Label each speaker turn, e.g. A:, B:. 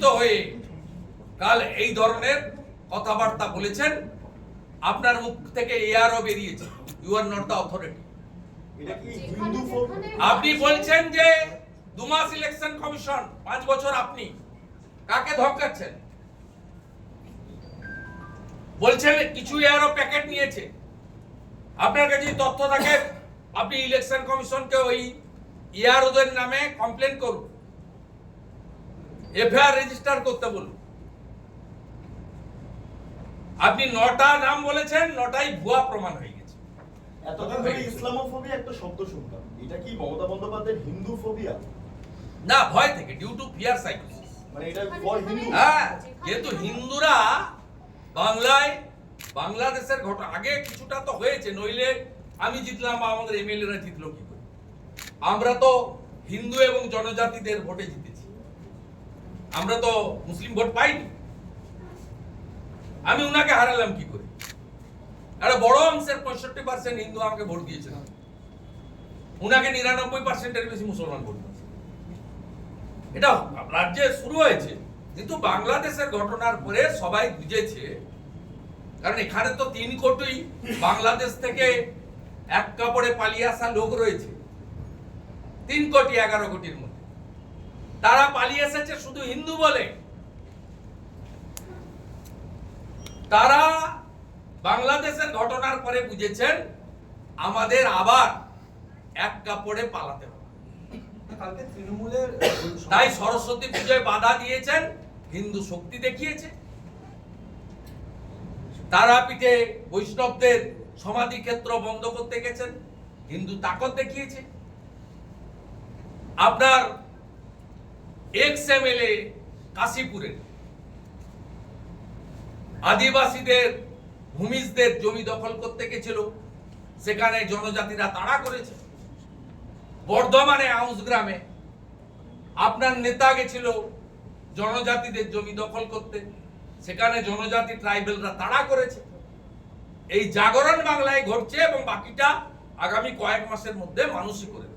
A: লজ্জিত হয়ে কাল এই ধরনের কথাবার্তা বলেছেন। আপনার মুখ থেকে এআরও বেরিয়েছে। You are not the authority আপনি বলছেন যে দু মাস ইলেকশন কমিশন পাঁচ বছর আপনি। কাকে ধমকাচ্ছেন? বলছেন কিছু এআরও প্যাকেট নিয়েছে। আপনার কাছে যদি তথ্য থাকে আপনি ইলেকশন কমিশনকে ওই ইয়ারওদের নামে কমপ্লেন করুন। এফআইআর রেজিস্টার করতে বলুন। আপনি নটা নাম বলেছেন নটাই ভুয়া প্রমাণ হয়ে গেছে।
B: এতদিন ধরে ইসলামোফোবিয়া একটা শব্দ শুনতাম এটা কি মমতা বন্দ্যোপাধ্যায়ের হিন্দু ফোবিয়া
A: না ভয় থেকে ডিউ টু ফিয়ার সাইকোসিস
B: মানে এটা ফর হিন্দু?
A: হ্যাঁ যেহেতু হিন্দুরা বাংলায় বাংলাদেশের ঘটনা আগে কিছুটা তো হয়েছে নইলে আমি জিতলাম বা আমাদের এমএলএরা জিতলো কি করে? আমরা তো হিন্দু এবং জনজাতিদের ভোটে জিতেছি। আমরা তো মুসলিম ভোট পাইনি। আমি উনাকে হারালাম কি করে? একটা বড় অংশের পঁয়ষট্টি পার্সেন্ট হিন্দু আমাকে ভোট দিয়েছিল। উনাকে নিরানব্বই পার্সেন্টের বেশি মুসলমান ভোট এটা রাজ্যে শুরু হয়েছে, কিন্তু বাংলাদেশের ঘটনার পরে সবাই বুঝেছে, কারণ এখানে তো তিন কোটি বাংলাদেশ থেকে এক কাপড়ে পালিয়ে আসা লোক রয়েছে। তিন কোটি, এগারো কোটির মধ্যে। তারা পালিয়ে এসেছে শুধু হিন্দু বলে। তারা বাংলাদেশের ঘটনার পরে বুঝেছেন আমাদের আবার এক কাপড়ে পালাতে হবে। তাই সরস্বতী পুজোয় বাধা দিয়েছেন হিন্দু শক্তি দেখিয়েছে। তারাপীঠে বৈষ্ণবদের সমাধি ক্ষেত্র বন্ধ করতে গেছেন হিন্দু তাকত দেখিয়েছে। আপনার এক্স এমএলএ কাশীপুরের আদিবাসীদের, ভূমিজদের জমি দখল করতে গেছিল। সেখানে জনজাতিরা তাড়া করেছে। বর্ধমানে আউস গ্রামে আপনার নেতা গেছিল জনজাতিদের জমি দখল করতে। সেখানে জনজাতি ট্রাইবেলরা তাড়া করেছে। এই জাগরণ বাংলায় ঘটছে এবং বাকিটা আগামী কয়েক মাসের মধ্যে মানুষই করে